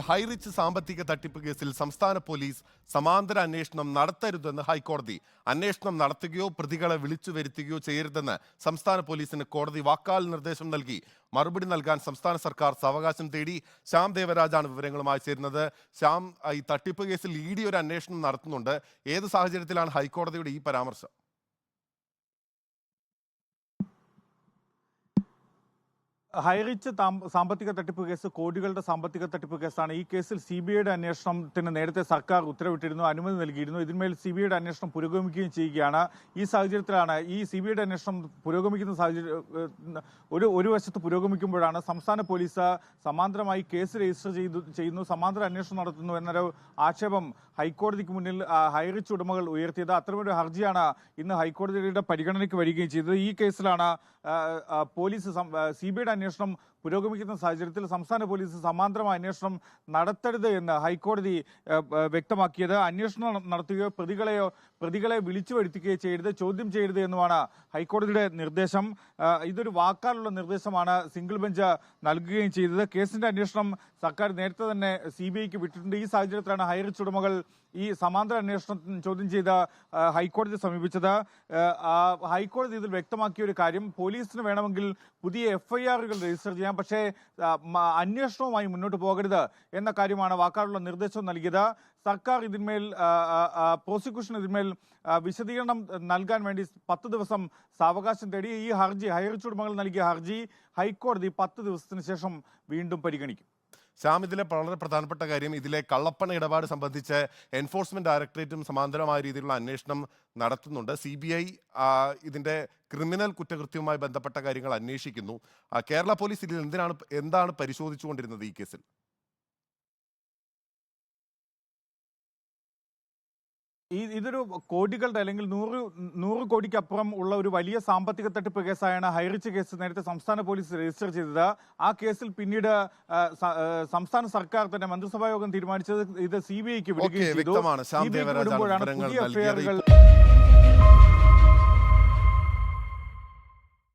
ഹൈറിച്ച് സാമ്പത്തിക തട്ടിപ്പ് കേസിൽ സംസ്ഥാന പോലീസ് സമാന്തര അന്വേഷണം നടത്തരുതെന്ന് ഹൈക്കോടതി. അന്വേഷണം നടത്തുകയോ പ്രതികളെ വിളിച്ചു വരുത്തുകയോ ചെയ്യരുതെന്ന് സംസ്ഥാന പോലീസിന് കോടതി വാക്കാൽ നിർദ്ദേശം നൽകി. മറുപടി നൽകാൻ സംസ്ഥാന സർക്കാർ സാവകാശം തേടി. ശ്യാം ദേവരാജാണ് വിവരങ്ങളുമായി ചേരുന്നത്. ശ്യാം ഈ തട്ടിപ്പ് കേസിൽ ഇ ഡി ഒരു അന്വേഷണം നടത്തുന്നുണ്ട്. ഏത് സാഹചര്യത്തിലാണ് ഹൈക്കോടതിയുടെ ഈ പരാമർശം? ഹൈറിച്ച് സാമ്പത്തിക തട്ടിപ്പ് കേസ് കോടികളുടെ സാമ്പത്തിക തട്ടിപ്പ് കേസാണ്. ഈ കേസിൽ സി ബി ഐയുടെ അന്വേഷണത്തിന് നേരത്തെ സർക്കാർ ഉത്തരവിട്ടിരുന്നു അനുമതി നൽകിയിരുന്നു. ഇതിന്മേൽ സി ബി ഐയുടെ അന്വേഷണം പുരോഗമിക്കുകയും ചെയ്യുകയാണ്. ഈ സാഹചര്യത്തിലാണ് ഈ സി ബി ഐയുടെ അന്വേഷണം പുരോഗമിക്കുന്ന സാഹചര്യം ഒരു ഒരു വശത്ത് പുരോഗമിക്കുമ്പോഴാണ് സംസ്ഥാന പോലീസ് സമാന്തരമായി കേസ് രജിസ്റ്റർ ചെയ്തു ചെയ്യുന്നു സമാന്തര അന്വേഷണം നടത്തുന്നു എന്നൊരു ആക്ഷേപം ഹൈക്കോടതിക്ക് മുന്നിൽ ഹൈറിച്ച് ഉടമകൾ ഉയർത്തിയത്. അത്തരമൊരു ഹർജിയാണ് ഇന്ന് ഹൈക്കോടതിയുടെ പരിഗണനയ്ക്ക് വരികയും ചെയ്തത്. ഈ കേസിലാണ് പോലീസ് സി ബി ഐയുടെ അന്വേഷണം പുരോഗമിക്കുന്ന സാഹചര്യത്തിൽ സംസ്ഥാന പോലീസ് സമാന്തരമായ അന്വേഷണം നടത്തരുത് എന്ന് ഹൈക്കോടതി വ്യക്തമാക്കിയത്. അന്വേഷണം നടത്തുകയോ പ്രതികളെയോ പ്രതികളെ വിളിച്ചു വരുത്തുകയോ ചെയ്യരുത് ചോദ്യം ചെയ്യരുത് എന്നുമാണ് ഹൈക്കോടതിയുടെ നിർദ്ദേശം. ഇതൊരു വാക്കാലുള്ള നിർദ്ദേശമാണ് സിംഗിൾ ബെഞ്ച് നൽകുകയും ചെയ്തത്. കേസിന്റെ അന്വേഷണം സർക്കാർ നേരത്തെ തന്നെ സി ബി ഐക്ക് വിട്ടിട്ടുണ്ട്. ഈ സാഹചര്യത്തിലാണ് ഹൈറിച്ച് ഉടമകൾ ഈ സമാന്തര അന്വേഷണം ചോദ്യം ചെയ്ത ഹൈക്കോടതി സമീപിച്ചത്. ഹൈക്കോടതി ഇതിൽ വ്യക്തമാക്കിയ ഒരു കാര്യം. പോലീസിന് വേണമെങ്കിൽ പുതിയ എഫ്ഐആറുകൾ രജിസ്റ്റർ ചെയ്യാം. പക്ഷേ ആ, അന്വേഷണവുമായി മുന്നോട്ട് പോകരുത് എന്ന കാര്യമാണ് വാക്കാറുള്ള നിർദ്ദേശം നൽകിയത്. സർക്കാർ ഇതിന്മേൽ പ്രോസിക്യൂഷൻ ഇതിന്മേൽ വിശദീകരണം നൽകാൻ വേണ്ടി പത്ത് ദിവസം സാവകാശം തേടി ഈ ഹർജി ഹയർ ചുടുമകൾ നൽകിയ ഹർജി ഹൈക്കോടതി പത്ത് ദിവസത്തിന് ശേഷം വീണ്ടും പരിഗണിക്കും. ശ്യാം ഇതിലെ വളരെ പ്രധാനപ്പെട്ട കാര്യം ഇതിലെ കള്ളപ്പണ ഇടപാട് സംബന്ധിച്ച് എൻഫോഴ്സ്മെന്റ് ഡയറക്ടറേറ്റും സമാന്തരമായ രീതിയിലുള്ള അന്വേഷണം നടത്തുന്നുണ്ട്. സി ബി ഐ ഇതിന്റെ ക്രിമിനൽ കുറ്റകൃത്യവുമായി ബന്ധപ്പെട്ട കാര്യങ്ങൾ അന്വേഷിക്കുന്നു. കേരള പോലീസ് ഇതിൽ എന്തിനാണ് എന്താണ് പരിശോധിച്ചുകൊണ്ടിരുന്നത് ഈ കേസിൽ? ഈ ഇതൊരു കോടികളുടെ അല്ലെങ്കിൽ നൂറ് നൂറ് കോടിക്കപ്പുറം ഉള്ള ഒരു വലിയ സാമ്പത്തിക തട്ടിപ്പ് കേസായാണ് ഹൈറിച്ച് കേസ് നേരത്തെ സംസ്ഥാന പോലീസ് രജിസ്റ്റർ ചെയ്തത്. ആ കേസിൽ പിന്നീട് സംസ്ഥാന സർക്കാർ തന്നെ മന്ത്രിസഭാ യോഗം തീരുമാനിച്ചത് ഇത് സി ബി ഐക്ക് ഓക്കെ വ്യക്തമാണ്.